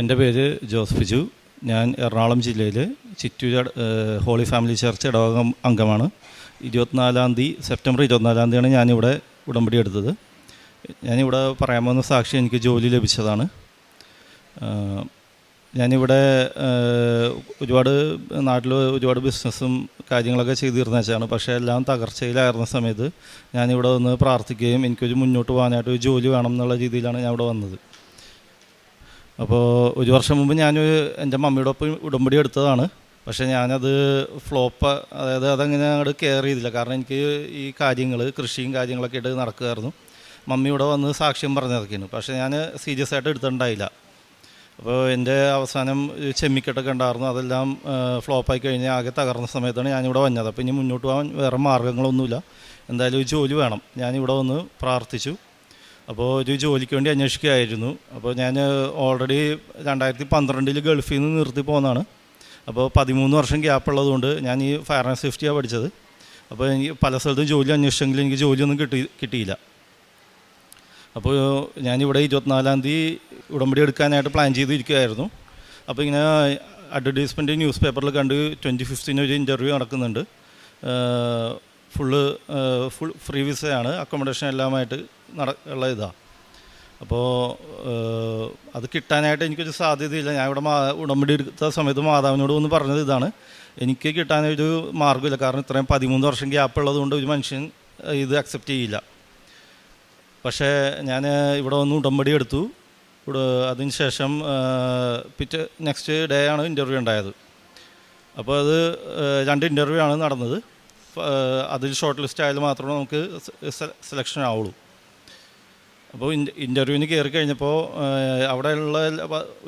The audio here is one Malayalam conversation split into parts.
എന്റെ പേര് ജോസഫ് ജു ഞാൻ എറണാകുളം ജില്ലയിൽ ചിറ്റൂര് ഹോളി ഫാമിലി ചർച്ച് ഇടവകം അംഗമാണ്. ഇരുപത്തിനാലാം തീയതി സെപ്റ്റംബർ ഇരുപത്തിനാലാം തീയതിയാണ് ഞാനിവിടെ ഉടമ്പടി എടുത്തത്. ഞാനിവിടെ പറയാൻ പോകുന്ന സാക്ഷി എനിക്ക് ജോലി ലഭിച്ചതാണ്. ഞാനിവിടെ ഒരുപാട് നാട്ടിൽ ഒരുപാട് ബിസിനസ്സും കാര്യങ്ങളൊക്കെ ചെയ്തിരുന്ന വെച്ചാണ് പക്ഷേ എല്ലാം തകർച്ചയിലായിരുന്ന സമയത്ത് ഞാനിവിടെ വന്ന് പ്രാർത്ഥിക്കുകയും എനിക്കൊരു മുന്നോട്ട് പോകാനായിട്ട് ഒരു ജോലി വേണം എന്നുള്ള രീതിയിലാണ് ഞാൻ ഇവിടെ വന്നത്. അപ്പോൾ ഒരു വർഷം മുമ്പ് ഞാൻ എന്റെ മമ്മിയുടെ ഒപ്പം ഉടമ്പടി എടുത്തതാണ്. പക്ഷേ ഞാനത് ഫ്ലോപ്പ് അതായത് അതങ്ങനെ അങ്ങോട്ട് കെയർ ചെയ്തില്ല. കാരണം എനിക്ക് ഈ കാര്യങ്ങൾ കൃഷിയും കാര്യങ്ങളൊക്കെ ആയിട്ട് നടക്കുമായിരുന്നു മമ്മി ഇവിടെ വന്ന് സാക്ഷ്യം പറഞ്ഞതൊക്കെയാണ്. പക്ഷേ ഞാൻ സീരിയസ് ആയിട്ട് എടുത്തിട്ടുണ്ടായില്ല. അപ്പോൾ എന്റെ അവസാനം ചെമ്മിക്കെട്ടൊക്കെ ഉണ്ടായിരുന്നു. അതെല്ലാം ഫ്ലോപ്പായി കഴിഞ്ഞാൽ ആകെ തകർന്ന സമയത്താണ് ഞാനിവിടെ വന്നത്. അപ്പോൾ ഇനി മുന്നോട്ട് പോകാൻ വേറെ മാർഗങ്ങളൊന്നുമില്ല. എന്തായാലും ഒരു ജോലി വേണം. ഞാനിവിടെ വന്ന് പ്രാർത്ഥിച്ചു. അപ്പോൾ ഒരു ജോലിക്ക് വേണ്ടി അന്വേഷിക്കുകയായിരുന്നു. അപ്പോൾ ഞാൻ ഓൾറെഡി രണ്ടായിരത്തി പന്ത്രണ്ടിൽ ഗൾഫിൽ നിന്ന് നിർത്തി പോകുന്നതാണ് അപ്പോൾ പതിമൂന്ന് വർഷം ഗ്യാപ്പ് ഉള്ളതുകൊണ്ട് ഞാൻ ഈ ഫയർ ആൻഡ് സേഫ്റ്റിയാണ് പഠിച്ചത്. അപ്പോൾ എനിക്ക് പല സ്ഥലത്തും ജോലി അന്വേഷിച്ചെങ്കിലും എനിക്ക് ജോലിയൊന്നും കിട്ടി കിട്ടിയില്ല. അപ്പോൾ ഞാനിവിടെ ഇരുപത്തിനാലാം തീയതി ഉടമ്പടി എടുക്കാനായിട്ട് പ്ലാൻ ചെയ്തിരിക്കുകയായിരുന്നു. അപ്പോൾ ഇങ്ങനെ അഡ്വർടൈസ്മെന്റ് ന്യൂസ് പേപ്പറിൽ കണ്ട് ട്വന്റി ഫിഫ്റ്റീൻ ഒരു ഇന്റർവ്യൂ നടക്കുന്നുണ്ട്. ഫുള്ള് ഫുൾ ഫ്രീ വിസയാണ് അക്കോമഡേഷൻ എല്ലാമായിട്ട് നട ഉള്ള ഇതാണ് അപ്പോൾ അത് കിട്ടാനായിട്ട് എനിക്കൊരു സാധ്യതയില്ല. ഞാൻ ഇവിടെ മാ ഉടമ്പടി എടുത്ത സമയത്ത് മാതാവിനോട് ഒന്ന് പറഞ്ഞത് ഇതാണ്. എനിക്ക് കിട്ടാനൊരു മാർഗമില്ല. കാരണം ഇത്രയും പതിമൂന്ന് വർഷം ഗ്യാപ്പ് ഉള്ളതുകൊണ്ട് ഒരു മനുഷ്യൻ ഇത് അക്സെപ്റ്റ് ചെയ്യില്ല. പക്ഷേ ഞാൻ ഇവിടെ വന്ന് ഉടമ്പടി എടുത്തു. അതിന് ശേഷം പിറ്റേ നെക്സ്റ്റ് ഡേ ആണ് ഇന്റർവ്യൂ ഉണ്ടായത്. അപ്പോൾ അത് രണ്ട് ഇന്റർവ്യൂ ആണ് നടന്നത്. അതിൽ ഷോർട്ട് ലിസ്റ്റ് ആയാലും മാത്രമേ നമുക്ക് സെലക്ഷൻ ആവുള്ളൂ. അപ്പോൾ ഇന്റർവ്യൂവിന് കയറി കഴിഞ്ഞപ്പോൾ അവിടെയുള്ള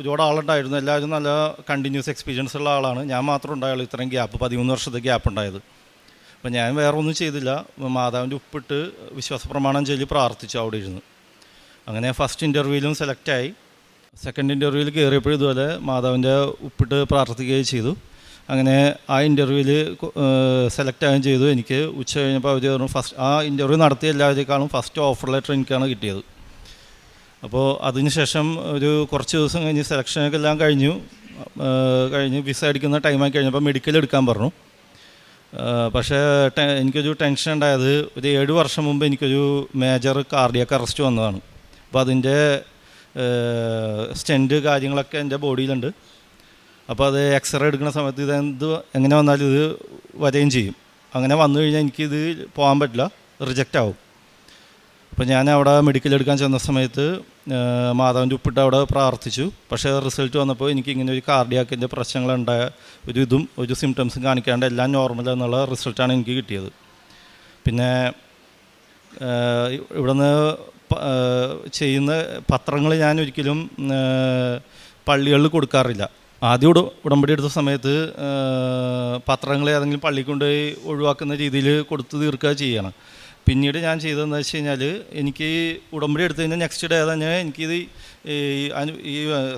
ഒരുപാട് ആളുണ്ടായിരുന്നു. എല്ലാവരും നല്ല കണ്ടിന്യൂസ് എക്സ്പീരിയൻസ് ഉള്ള ആളാണ്. ഞാൻ മാത്രം ഉണ്ടായുള്ളൂ. ഇത്രയും ഗ്യാപ്പ് പതിമൂന്ന് വർഷത്തെ ഗ്യാപ്പ് ഉണ്ടായത്. അപ്പോൾ ഞാൻ വേറെ ഒന്നും ചെയ്തില്ല. മാതാവിന്റെ ഉപ്പിട്ട് വിശ്വാസ പ്രമാണം ചൊല്ലി പ്രാർത്ഥിച്ചു അവിടെ ഇരുന്ന്. അങ്ങനെ ഫസ്റ്റ് ഇന്റർവ്യൂവിലും സെലക്റ്റായി സെക്കൻഡ് ഇന്റർവ്യൂവിൽ കയറിയപ്പോഴും ഇതുപോലെ മാതാവിന്റെ ഉപ്പിട്ട് പ്രാർത്ഥിക്കുകയും ചെയ്തു. അങ്ങനെ ആ ഇന്റർവ്യൂവിൽ സെലക്ട് ആവുകയും ചെയ്തു. എനിക്ക് ഉച്ച കഴിഞ്ഞപ്പോൾ അവർ പറഞ്ഞു ഫസ്റ്റ് ആ ഇന്റർവ്യൂ നടത്തിയ എല്ലാവരേക്കാളും ഫസ്റ്റ് ഓഫർ ലെറ്റർ എനിക്കാണ് കിട്ടിയത്. അപ്പോൾ അതിനുശേഷം ഒരു കുറച്ച് ദിവസം കഴിഞ്ഞ് സെലക്ഷനൊക്കെ എല്ലാം കഴിഞ്ഞു. കഴിഞ്ഞ് വിസ അടിക്കുന്ന ടൈമായി കഴിഞ്ഞപ്പോൾ മെഡിക്കൽ എടുക്കാൻ പറഞ്ഞു. പക്ഷേ എനിക്കൊരു ടെൻഷൻ ഉണ്ടായത് ഒരു ഏഴ് വർഷം മുമ്പ് എനിക്കൊരു മേജർ കാർഡിയക്ക് അറസ്റ്റ് വന്നതാണ്. അപ്പോൾ അതിന്റെ സ്റ്റെന്റ് കാര്യങ്ങളൊക്കെ എന്റെ ബോഡിയിലുണ്ട് അപ്പോൾ അത് എക്സ്റേ എടുക്കുന്ന സമയത്ത് ഇത് എന്ത് എങ്ങനെ വന്നാലും ഇത് വരികയും ചെയ്യും. അങ്ങനെ വന്നു കഴിഞ്ഞാൽ എനിക്കിത് പോകാൻ പറ്റില്ല. റിജക്റ്റ് ആവും. അപ്പോൾ ഞാൻ അവിടെ മെഡിക്കൽ എടുക്കാൻ ചെന്ന സമയത്ത് മാതാവിന്റെ ഉപ്പിട്ട് അവിടെ പ്രാർത്ഥിച്ചു. പക്ഷേ റിസൾട്ട് വന്നപ്പോൾ എനിക്ക് ഇങ്ങനെ ഒരു കാർഡിയാക്കിന്റെ പ്രശ്നങ്ങളുണ്ടായ ഒരു ഇതും ഒരു സിംറ്റംസും കാണിക്കാണ്ട് എല്ലാം നോർമൽ എന്നുള്ള റിസൾട്ടാണ് എനിക്ക് കിട്ടിയത്. പിന്നെ ഇവിടുന്ന് ചെയ്യുന്ന പത്രങ്ങൾ ഞാൻ ഒരിക്കലും പള്ളികളിൽ കൊടുക്കാറില്ല. ആദ്യം ഉട ഉടമ്പടി എടുത്ത സമയത്ത് പത്രങ്ങളെ ഏതെങ്കിലും പള്ളി കൊണ്ടുപോയി ഒഴിവാക്കുന്ന രീതിയിൽ കൊടുത്തു തീർക്കുക ചെയ്യണം. പിന്നീട് ഞാൻ ചെയ്തതെന്ന് വെച്ച് കഴിഞ്ഞാൽ എനിക്ക് ഉടമ്പടി എടുത്തു കഴിഞ്ഞാൽ നെക്സ്റ്റ് ഡേ തന്നെ എനിക്കിത് ഈ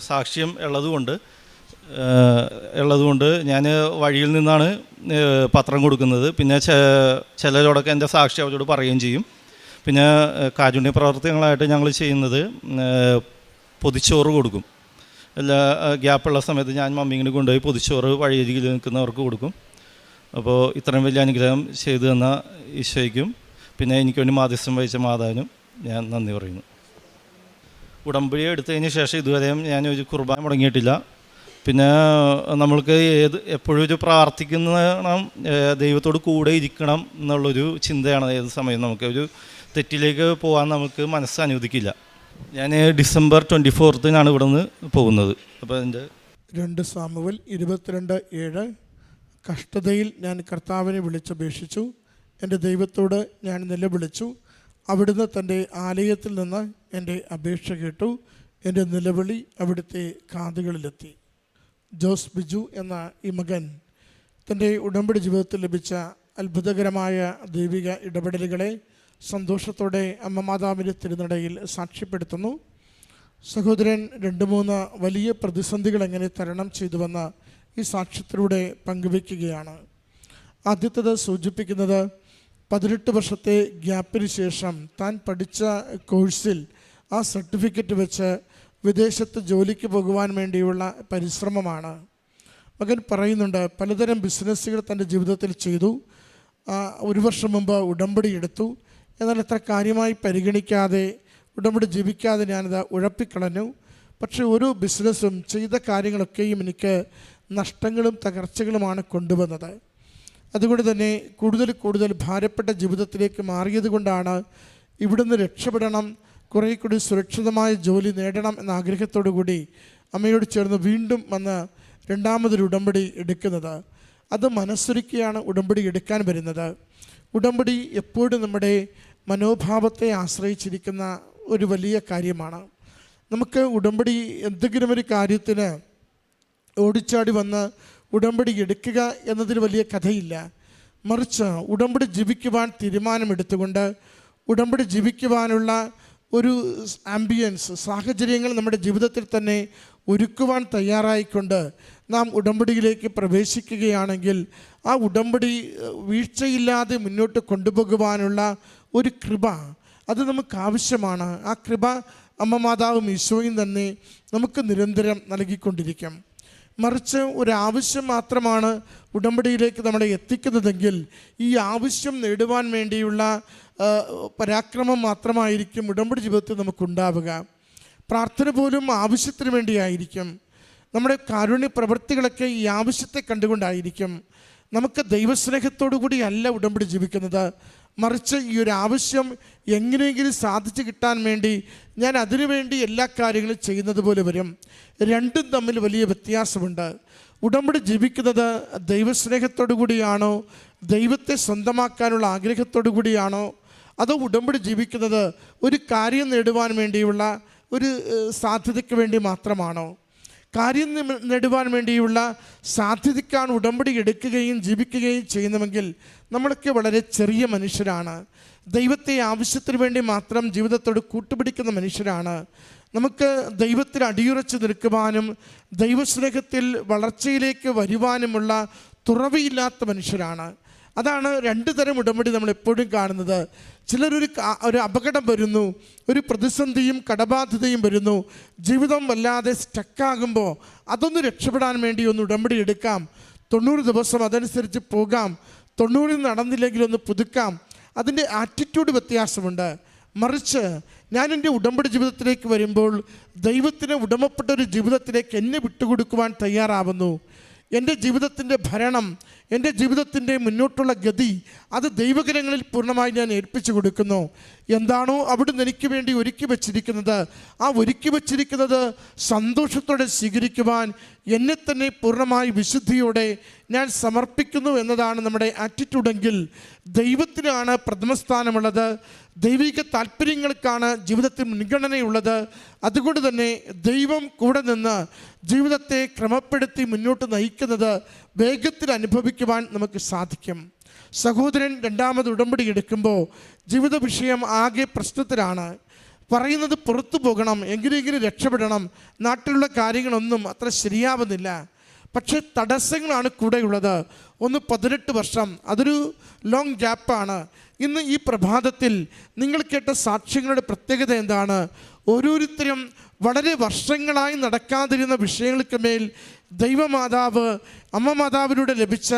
സാക്ഷ്യം ഉള്ളതുകൊണ്ട് ഉള്ളതുകൊണ്ട് ഞാൻ വഴിയിൽ നിന്നാണ് പത്രം കൊടുക്കുന്നത്. പിന്നെ ചിലരോടൊക്കെ എന്റെ സാക്ഷി അവരോട് പറയുകയും ചെയ്യും. പിന്നെ കാരുണ്യ പ്രവർത്തനങ്ങളായിട്ട് ഞങ്ങൾ ചെയ്യുന്നത് പൊതിച്ചോറ് കൊടുക്കും. എല്ലാ ഗ്യാപ്പുള്ള സമയത്ത് ഞാൻ മമ്മിങ്ങനെ കൊണ്ടുപോയി പൊതിച്ചോറ് വഴിയരികിൽ നിൽക്കുന്നവർക്ക് കൊടുക്കും. അപ്പോൾ ഇത്രയും വലിയ അനുഗ്രഹം ചെയ്തു തന്ന ഈശോയ്ക്കും പിന്നെ എനിക്ക് വേണ്ടി മാധ്യസ്ഥം വഹിച്ച മാതാവിനും ഞാൻ നന്ദി പറയുന്നു. ഉടമ്പടി എടുത്തതിന് ശേഷം ഇതുവരെയും ഞാൻ ഒരു കുർബാന മുടങ്ങിയിട്ടില്ല. പിന്നെ നമ്മൾക്ക് ഏത് എപ്പോഴും ഒരു പ്രാർത്ഥിക്കണം ദൈവത്തോട് കൂടെ ഇരിക്കണം എന്നുള്ളൊരു ചിന്തയാണ് ഏത് സമയം നമുക്ക് ഒരു തെറ്റിലേക്ക് പോകാൻ നമുക്ക് മനസ്സ് അനുവദിക്കില്ല. ഞാൻ ഡിസംബർ ട്വന്റി ഫോർത്തിനാണ് ഇവിടെ നിന്ന് പോകുന്നത്. അപ്പോൾ അതിന്റെ രണ്ട് സാമുവൽ ഇരുപത്തിരണ്ട് ഏഴ്. കഷ്ടതയിൽ ഞാൻ കർത്താവിനെ വിളിച്ചപേക്ഷിച്ചു. എന്റെ ദൈവത്തോട് ഞാൻ നിലവിളിച്ചു. അവിടുന്ന് തന്റെ ആലയത്തിൽ നിന്ന് എന്റെ അപേക്ഷ കേട്ടു. എന്റെ നിലവിളി അവിടുത്തെ കാതുകളിലെത്തി. ജോസ് ബിജു എന്ന ഈ മകൻ തന്റെ ഉടമ്പടി ജീവിതത്തിൽ ലഭിച്ച അത്ഭുതകരമായ ദൈവിക ഇടപെടലുകളെ സന്തോഷത്തോടെ അമ്മ മാതാവിന്റെ തിരുനടയിൽ സാക്ഷ്യപ്പെടുത്തുന്നു. സഹോദരൻ രണ്ട് മൂന്ന് വലിയ പ്രതിസന്ധികൾ എങ്ങനെ തരണം ചെയ്തുവെന്ന് ഈ സാക്ഷ്യത്തിലൂടെ പങ്കുവയ്ക്കുകയാണ്. ആദ്യത്തത് സൂചിപ്പിക്കുന്നത് പതിനെട്ട് വർഷത്തെ ഗ്യാപ്പിന് ശേഷം താൻ പഠിച്ച കോഴ്സിൽ ആ സർട്ടിഫിക്കറ്റ് വെച്ച് വിദേശത്ത് ജോലിക്ക് പോകുവാൻ വേണ്ടിയുള്ള പരിശ്രമമാണ്. മകൻ പറയുന്നുണ്ട് പലതരം ബിസിനസ്സുകൾ തന്റെ ജീവിതത്തിൽ ചെയ്തു. ഒരു വർഷം മുമ്പ് ഉടമ്പടി എടുത്തു. എന്നാൽ അത്ര കാര്യമായി പരിഗണിക്കാതെ ഉടമ്പടി ജീവിക്കാതെ ഞാനത് ഉഴപ്പിക്കളഞ്ഞു. പക്ഷേ ഒരു ബിസിനസ്സും ചെയ്ത കാര്യങ്ങളൊക്കെയും എനിക്ക് നഷ്ടങ്ങളും തകർച്ചകളുമാണ് കൊണ്ടുവന്നത്. അതുകൊണ്ട് തന്നെ കൂടുതൽ കൂടുതൽ ഭാരപ്പെട്ട ജീവിതത്തിലേക്ക് മാറിയത് കൊണ്ടാണ് ഇവിടുന്ന് രക്ഷപ്പെടണം കുറേ കൂടി സുരക്ഷിതമായ ജോലി നേടണം എന്ന ആഗ്രഹത്തോടു കൂടി അമ്മയോട് ചേർന്ന് വീണ്ടും വന്ന് രണ്ടാമതൊരു ഉടമ്പടി എടുക്കുന്നത്. അത് മനസ്സൊരുക്കിയാണ് ഉടമ്പടി എടുക്കാൻ വരുന്നത്. ഉടമ്പടി എപ്പോഴും നമ്മുടെ മനോഭാവത്തെ ആശ്രയിച്ചിരിക്കുന്ന ഒരു വലിയ കാര്യമാണ്. നമുക്ക് ഉടമ്പടി എന്തെങ്കിലും ഒരു കാര്യത്തിന് ഓടിച്ചാടി വന്ന് ഉടമ്പടി എടുക്കുക എന്നതിൽ വലിയ കഥയില്ല. മറിച്ച് ഉടമ്പടി ജീവിക്കുവാൻ തീരുമാനമെടുത്തുകൊണ്ട് ഉടമ്പടി ജീവിക്കുവാനുള്ള ഒരു ആംബിയൻസ് സാഹചര്യങ്ങൾ നമ്മുടെ ജീവിതത്തിൽ തന്നെ ഒരുക്കുവാൻ തയ്യാറായിക്കൊണ്ട് നാം ഉടമ്പടിയിലേക്ക് പ്രവേശിക്കുകയാണെങ്കിൽ ആ ഉടമ്പടി വീഴ്ചയില്ലാതെ മുന്നോട്ട് കൊണ്ടുപോകുവാനുള്ള ഒരു കൃപ അത് നമുക്ക് ആവശ്യമാണ്. ആ കൃപ അമ്മ മാതാവും ഈശോയും തന്നെ നമുക്ക് നിരന്തരം നൽകിക്കൊണ്ടിരിക്കും. മറിച്ച് ഒരു ആവശ്യം മാത്രമാണ് ഉടമ്പടിയിലേക്ക് നമ്മളെ എത്തിക്കുന്നതെങ്കിൽ ഈ ആവശ്യം നേടുവാൻ വേണ്ടിയുള്ള പരാക്രമം മാത്രമായിരിക്കും ഉടമ്പടി ജീവിതത്തിൽ നമുക്കുണ്ടാവുക. പ്രാർത്ഥന പോലും ആവശ്യത്തിന് വേണ്ടിയായിരിക്കും. നമ്മുടെ കാരുണ്യ പ്രവൃത്തികളൊക്കെ ഈ ആവശ്യത്തെ കണ്ടുകൊണ്ടായിരിക്കും നമുക്ക് ദൈവസ്നേഹത്തോടു കൂടി അല്ല ഉടമ്പടി ജീവിക്കുന്നത്. മറിച്ച് ഈ ഒരു ആവശ്യം എങ്ങനെയെങ്കിലും സാധിച്ചു കിട്ടാൻ വേണ്ടി ഞാൻ അതിനുവേണ്ടി എല്ലാ കാര്യങ്ങളും ചെയ്യുന്നത് പോലെ വരും. രണ്ടും തമ്മിൽ വലിയ വ്യത്യാസമുണ്ട്. ഉടമ്പടി ജീവിക്കുന്നത് ദൈവസ്നേഹത്തോടു കൂടിയാണോ? ദൈവത്തെ സ്വന്തമാക്കാനുള്ള ആഗ്രഹത്തോടു കൂടിയാണോ? അതോ ഉടമ്പടി ജീവിക്കുന്നത് ഒരു കാര്യം നേടുവാൻ വേണ്ടിയുള്ള ഒരു സാധ്യതയ്ക്ക് വേണ്ടി മാത്രമാണോ? കാര്യം നേടുവാൻ വേണ്ടിയുള്ള സാധ്യതയ്ക്കാണ് ഉടമ്പടി എടുക്കുകയും ജീവിക്കുകയും ചെയ്യുന്നുവെങ്കിൽ നമ്മളൊക്കെ വളരെ ചെറിയ മനുഷ്യരാണ്. ദൈവത്തെ ആവശ്യത്തിന് വേണ്ടി മാത്രം ജീവിതത്തോട് കൂട്ടുപിടിക്കുന്ന മനുഷ്യരാണ്. നമുക്ക് ദൈവത്തിൽ അടിയുറച്ച് നിൽക്കുവാനും ദൈവസ്നേഹത്തിൽ വളർച്ചയിലേക്ക് വരുവാനുമുള്ള തുറവിയില്ലാത്ത മനുഷ്യരാണ്. അതാണ് രണ്ട് തരം ഉടമ്പടി നമ്മൾ എപ്പോഴും കാണുന്നത്. ചിലരൊരു ഒരു അപകടം വരുന്നു ഒരു പ്രതിസന്ധിയും കടബാധ്യതയും വരുന്നു ജീവിതം വല്ലാതെ സ്റ്റക്കാകുമ്പോൾ അതൊന്ന് രക്ഷപ്പെടാൻ വേണ്ടി ഒന്ന് ഉടമ്പടി എടുക്കാം. തൊണ്ണൂറ് ദിവസം അതനുസരിച്ച് പോകാം. തൊണ്ണൂറിൽ നടന്നില്ലെങ്കിൽ ഒന്ന് പുതുക്കാം. അതിന്റെ ആറ്റിറ്റ്യൂഡ് വ്യത്യാസമുണ്ട്. മറിച്ച് ഞാൻ എന്റെ ഉടമ്പടി ജീവിതത്തിലേക്ക് വരുമ്പോൾ ദൈവത്തിന് ഉടമപ്പെട്ട ഒരു ജീവിതത്തിലേക്ക് എന്നെ വിട്ടുകൊടുക്കുവാൻ തയ്യാറാവുന്നു. എന്റെ ജീവിതത്തിന്റെ ഭരണം എന്റെ ജീവിതത്തിന്റെ മുന്നോട്ടുള്ള ഗതി അത് ദൈവകരങ്ങളിൽ പൂർണമായി ഞാൻ ഏൽപ്പിച്ചു കൊടുക്കുന്നു. എന്താണോ അവിടുന്ന് എനിക്ക് വേണ്ടി ഒരുക്കി വച്ചിരിക്കുന്നത്? ആ ഒരുക്കി വച്ചിരിക്കുന്നത് സന്തോഷത്തോടെ സ്വീകരിക്കുവാൻ എന്നെ തന്നെ പൂർണമായി വിശുദ്ധിയോടെ ഞാൻ സമർപ്പിക്കുന്നു എന്നതാണ് നമ്മുടെ ആറ്റിറ്റ്യൂഡെങ്കിൽ ദൈവത്തിനാണ് പ്രഥമസ്ഥാനമുള്ളത്. ദൈവിക താല്പര്യങ്ങൾക്കാണ് ജീവിതത്തിൽ മുൻഗണനയുള്ളത്. അതുകൊണ്ട് തന്നെ ദൈവം കൂടെ നിന്ന് ജീവിതത്തെ ക്രമപ്പെടുത്തി മുന്നോട്ട് നയിക്കുന്നത് വേഗത്തിൽ അനുഭവിക്കുവാൻ നമുക്ക് സാധിക്കും. സഹോദരൻ രണ്ടാമത് ഉടമ്പടി എടുക്കുമ്പോൾ ജീവിത വിഷയം ആകെ പ്രശ്നത്തിലാണ്. പറയുന്നത് പുറത്തു പോകണം എങ്ങനെയെങ്കിലും രക്ഷപ്പെടണം നാട്ടിലുള്ള കാര്യങ്ങളൊന്നും അത്ര ശരിയാവുന്നില്ല. പക്ഷേ തടസ്സങ്ങളാണ് കൂടെയുള്ളത്. ഒന്ന് പതിനെട്ട് വർഷം അതൊരു ലോങ് ഗ്യാപ്പാണ് ഇന്ന് ഈ പ്രഭാതത്തിൽ നിങ്ങൾ കേട്ട സാക്ഷ്യങ്ങളുടെ പ്രത്യേകത എന്താണ്? ഓരോരുത്തരും വളരെ വർഷങ്ങളായി നടക്കാതിരുന്ന വിഷയങ്ങൾക്ക് മേൽ ദൈവമാതാവ് അമ്മ മാതാവിലൂടെ ലഭിച്ച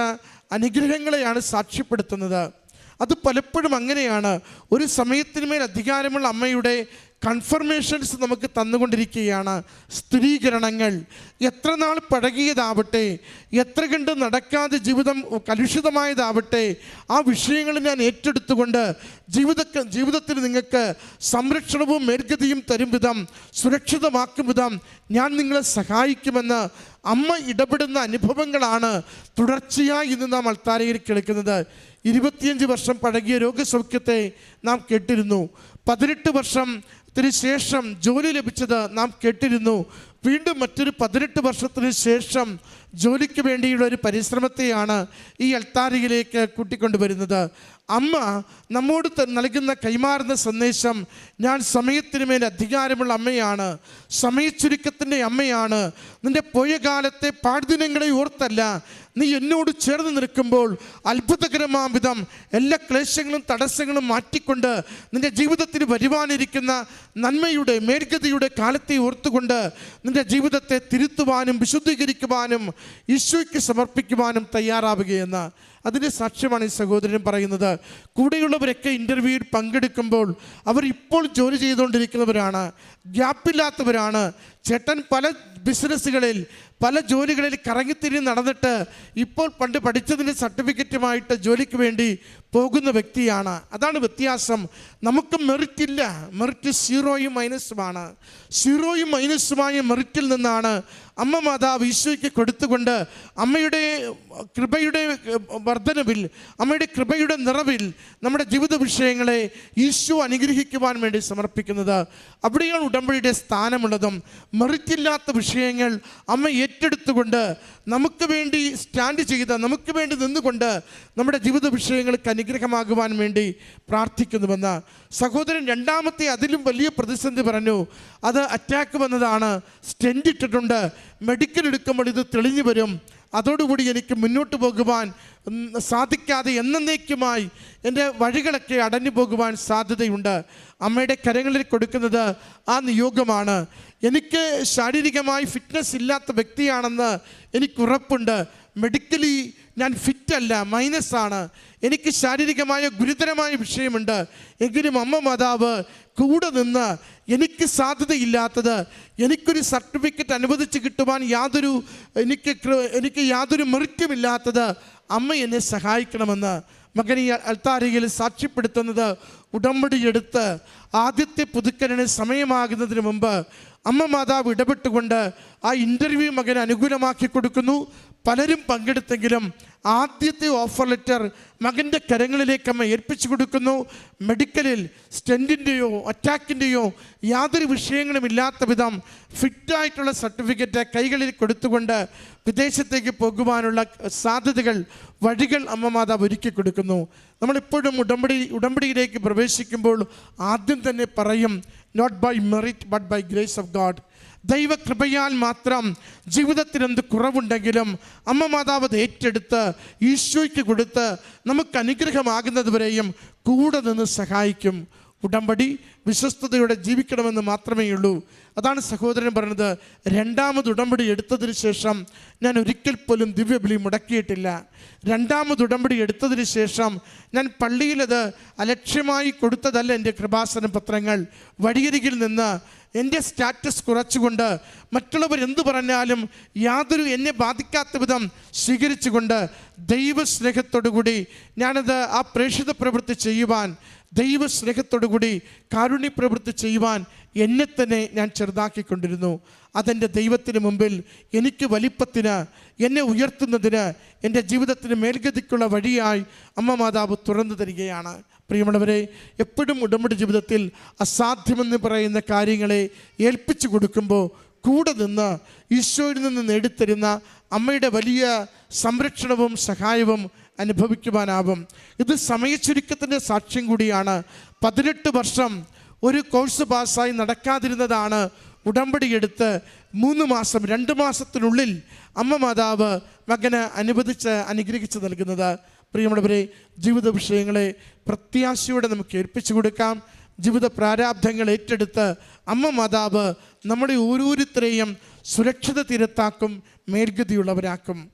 അനുഗ്രഹങ്ങളെയാണ് സാക്ഷ്യപ്പെടുത്തുന്നത്. അത് പലപ്പോഴും അങ്ങനെയാണ്. ഒരു സമയത്തിന് മേൽ അധികാരമുള്ള അമ്മയുടെ കൺഫർമേഷൻസ് നമുക്ക് തന്നുകൊണ്ടിരിക്കുകയാണ്. സ്ഥിരീകരണങ്ങൾ. എത്ര നാൾ പഴകിയതാവട്ടെ എത്ര കണ്ട് നടക്കാതെ ജീവിതം കലുഷിതമായതാവട്ടെ ആ വിഷയങ്ങൾ ഞാൻ ഏറ്റെടുത്തുകൊണ്ട് ജീവിത ജീവിതത്തിൽ നിങ്ങൾക്ക് സംരക്ഷണവും മേൽഗതിയും തരും വിധം സുരക്ഷിതമാക്കും വിധം ഞാൻ നിങ്ങളെ സഹായിക്കുമെന്ന് അമ്മ ഇടപെടുന്ന അനുഭവങ്ങളാണ് തുടർച്ചയായി ഇന്ന് നാം അൾത്താരയിൽ കേൾക്കുന്നത്. ഇരുപത്തിയഞ്ച് വർഷം പഴകിയ രോഗസൗഖ്യത്തെ നാം കേട്ടിരുന്നു. പതിനെട്ട് വർഷം ശേഷം ജോലി ലഭിച്ചത് നാം കേട്ടിരുന്നു. വീണ്ടും മറ്റൊരു പതിനെട്ട് വർഷത്തിന് ശേഷം ജോലിക്ക് വേണ്ടിയുള്ള ഒരു പരിശ്രമത്തെയാണ് ഈ അൾത്താരിയിലേക്ക് കൂട്ടിക്കൊണ്ടുവരുന്നത്. അമ്മ നമ്മോട് നൽകുന്ന കൈമാറുന്ന സന്ദേശം ഞാൻ സമയത്തിന് മേൽ അധികാരമുള്ള അമ്മയാണ്. സമയച്ചുരുക്കത്തിന്റെ അമ്മയാണ്. നിന്റെ പോയ കാലത്തെ പാഴ്ദിനങ്ങളെ ഓർത്തല്ല. നീ എന്നോട് ചേർന്ന് നിൽക്കുമ്പോൾ അത്ഭുതകരമാം വിധം എല്ലാ ക്ലേശങ്ങളും തടസ്സങ്ങളും മാറ്റിക്കൊണ്ട് നിന്റെ ജീവിതത്തിൽ വരുവാനിരിക്കുന്ന നന്മയുടെ മേൽഗതിയുടെ കാലത്തെ ഓർത്തുകൊണ്ട് നിന്റെ ജീവിതത്തെ തിരുത്തുവാനും വിശുദ്ധീകരിക്കുവാനും ഈശോയ്ക്ക് സമർപ്പിക്കുവാനും തയ്യാറാവുകയെന്ന് അതിന്റെ സാക്ഷ്യമാണ് ഈ സഹോദരൻ പറയുന്നത്. കൂടെയുള്ളവരൊക്കെ ഇന്റർവ്യൂവിൽ പങ്കെടുക്കുമ്പോൾ അവർ ഇപ്പോൾ ജോലി ചെയ്തുകൊണ്ടിരിക്കുന്നവരാണ് ഗ്യാപ്പില്ലാത്തവരാണ്. ചേട്ടൻ പല ബിസിനസ്സുകളിൽ പല ജോലികളിൽ കറങ്ങിത്തിരി നടന്നിട്ട് ഇപ്പോൾ പണ്ട് പഠിച്ചതിന്റെ സർട്ടിഫിക്കറ്റുമായിട്ട് ജോലിക്ക് വേണ്ടി പോകുന്ന വ്യക്തിയാണ്. അതാണ് വ്യത്യാസം. നമുക്ക് മെറിറ്റ് ഇല്ല. മെറിറ്റ് സീറോയും മൈനസുമാണ് സീറോയും മൈനസുമായ മെറിറ്റിൽ നിന്നാണ് അമ്മ മാതാവ് ഈശോയ്ക്ക് കൊടുത്തുകൊണ്ട് അമ്മയുടെ കൃപയുടെ വർധനവിൽ അമ്മയുടെ കൃപയുടെ നിറവിൽ നമ്മുടെ ജീവിത വിഷയങ്ങളെ ഈശോ അനുഗ്രഹിക്കുവാൻ വേണ്ടി സമർപ്പിക്കുന്നത്. അവിടെയാണ് ഉടമ്പടിയുടെ സ്ഥാനമുള്ളതും. മെറിറ്റില്ലാത്ത വിഷയങ്ങൾ അമ്മ ഏറ്റെടുത്തുകൊണ്ട് നമുക്ക് വേണ്ടി സ്റ്റാൻഡ് ചെയ്ത് നമുക്ക് വേണ്ടി നിന്നുകൊണ്ട് നമ്മുടെ ജീവിത വിഷയങ്ങൾക്ക് അനുഗ്രഹമാകുവാൻ വേണ്ടി പ്രാർത്ഥിക്കുന്നുവെന്ന് സഹോദരൻ രണ്ടാമത്തെ അതിലും വലിയ പ്രതിസന്ധി പറഞ്ഞു. അത് അറ്റാക്ക് വന്നതാണ്. സ്റ്റെൻഡ് ഇട്ടിട്ടുണ്ട്. മെഡിക്കൽ എടുക്കുമ്പോൾ ഇത് തെളിഞ്ഞു വരും. അതോടുകൂടി എനിക്ക് മുന്നോട്ട് പോകുവാൻ സാധിക്കാതെ എന്നേക്കുമായി എന്റെ വഴികളൊക്കെ അടഞ്ഞു പോകുവാൻ സാധ്യതയുണ്ട്. അമ്മയുടെ കരങ്ങളിൽ കൊടുക്കുന്നത് ആ നിയോഗമാണ്. എനിക്ക് ശാരീരികമായി ഫിറ്റ്നസ് ഇല്ലാത്ത വ്യക്തിയാണെന്ന് എനിക്ക് ഉറപ്പുണ്ട്. മെഡിക്കലി ഞാൻ ഫിറ്റല്ല മൈനസാണ് എനിക്ക് ശാരീരികമായ ഗുരുതരമായ വിഷയമുണ്ട്. എങ്കിലും അമ്മ മാതാവ് കൂടെ നിന്ന് എനിക്ക് സാധ്യതയില്ലാത്തത് എനിക്കൊരു സർട്ടിഫിക്കറ്റ് അനുവദിച്ച് കിട്ടുവാൻ യാതൊരു എനിക്ക് എനിക്ക് യാതൊരു മെറിറ്റുമില്ലാത്തത് അമ്മ എന്നെ സഹായിക്കണമെന്ന് മകൻ ഈ അൽത്താരയിൽ സാക്ഷ്യപ്പെടുത്തുന്നത് ഉടമ്പടിയെടുത്ത് ആദ്യത്തെ പുതുക്കലിന് സമയമാകുന്നതിന് മുമ്പ് അമ്മ മാതാവ് ഇടപെട്ടുകൊണ്ട് ആ ഇന്റർവ്യൂ മകൻ അനുകൂലമാക്കി കൊടുക്കുന്നു. പലരും പങ്കെടുത്തെങ്കിലും ആദ്യത്തെ ഓഫർ ലെറ്റർ മകന്റെ കരങ്ങളിലേക്ക് അമ്മ ഏൽപ്പിച്ചു കൊടുക്കുന്നു. മെഡിക്കലിൽ സ്റ്റെന്റിന്റെയോ അറ്റാക്കിന്റെയോ യാതൊരു വിഷയങ്ങളും ഇല്ലാത്ത വിധം ഫിറ്റായിട്ടുള്ള സർട്ടിഫിക്കറ്റ് കൈകളിൽ കൊടുത്തുകൊണ്ട് വിദേശത്തേക്ക് പോകുവാനുള്ള സാധ്യതകൾ വഴികൾ അമ്മ മാതാവ് ഒരുക്കി കൊടുക്കുന്നു. നമ്മളിപ്പോഴും ഉടമ്പടി ഉടമ്പടിയിലേക്ക് പ്രവേശിക്കുമ്പോൾ ആദ്യം തന്നെ പറയും not by merit but by grace of God ദൈവകൃപയാൽ മാത്രം ജീവിതത്തിൽ എന്ത് കുറവുണ്ടെങ്കിലും അമ്മ മാതാവ് അത് ഏറ്റെടുത്ത് ഈശോയ്ക്ക് കൊടുത്ത് നമുക്ക് അനുഗ്രഹമാകുന്നതുവരെയും കൂടെ നിന്ന് സഹായിക്കും. ഉടമ്പടി വിശ്വസ്തയോടെ ജീവിക്കണമെന്ന് മാത്രമേ ഉള്ളൂ. അതാണ് സഹോദരൻ പറഞ്ഞത് രണ്ടാമത് ഉടമ്പടി എടുത്തതിന് ശേഷം ഞാൻ ഒരിക്കൽ പോലും ദിവ്യബലി മുടക്കിയിട്ടില്ല. രണ്ടാമത് ഉടമ്പടി എടുത്തതിന് ശേഷം ഞാൻ പള്ളിയിലത് അലക്ഷ്യമായി കൊടുത്തതല്ല എന്റെ കൃപാസന പത്രങ്ങൾ. വഴിയരികിൽ നിന്ന് എന്റെ സ്റ്റാറ്റസ് കുറച്ചുകൊണ്ട് മറ്റുള്ളവർ എന്തു പറഞ്ഞാലും യാതൊരു എന്നെ ബാധിക്കാത്ത വിധം സ്വീകരിച്ചുകൊണ്ട് ദൈവസ്നേഹത്തോടുകൂടി ഞാനത് ആ പ്രേക്ഷിത പ്രവൃത്തി ചെയ്യുവാൻ ദൈവസ്നേഹത്തോടുകൂടി കാരുണ്യ പ്രവൃത്തി ചെയ്യുവാൻ എന്നെ തന്നെ ഞാൻ ചെറുതാക്കിക്കൊണ്ടിരുന്നു. അതെന്റെ ദൈവത്തിന് മുമ്പിൽ എനിക്ക് വലിപ്പത്തിന് എന്നെ ഉയർത്തുന്നതിന് എന്റെ ജീവിതത്തിന് മേൽഗതിക്കുള്ള വഴിയായി അമ്മ മാതാവ് തുറന്നു തരികയാണ്. പ്രിയമുള്ളവരെ എപ്പോഴും ഉടമ്പടി ജീവിതത്തിൽ അസാധ്യമെന്ന് പറയുന്ന കാര്യങ്ങളെ ഏൽപ്പിച്ചു കൊടുക്കുമ്പോൾ കൂടെ നിന്ന് ഈശോയിൽ നിന്ന് നേടിത്തരുന്ന അമ്മയുടെ വലിയ സംരക്ഷണവും സഹായവും അനുഭവിക്കുവാനാവും. ഇത് സമയച്ചുരുക്കത്തിന്റെ സാക്ഷ്യം കൂടിയാണ്. പതിനെട്ട് വർഷം ഒരു കോഴ്സ് പാസ്സായി നടക്കാതിരുന്നതാണ് ഉടമ്പടി എടുത്ത് മൂന്ന് മാസം രണ്ട് മാസത്തിനുള്ളിൽ അമ്മ മാതാവ് മകന് അനുവദിച്ച് അനുഗ്രഹിച്ച് നൽകുന്നത്. പ്രിയമുള്ളവരെ ജീവിത വിഷയങ്ങളെ പ്രത്യാശയോടെ നമുക്ക് ഏൽപ്പിച്ചു കൊടുക്കാം. ജീവിത പ്രാരാബ്ധങ്ങൾ ഏറ്റെടുത്ത് അമ്മ മാതാവ് നമ്മുടെ ഓരോരുത്തരെയും സുരക്ഷിത തീരത്താക്കും മേൽഗതിയുള്ളവരാക്കും.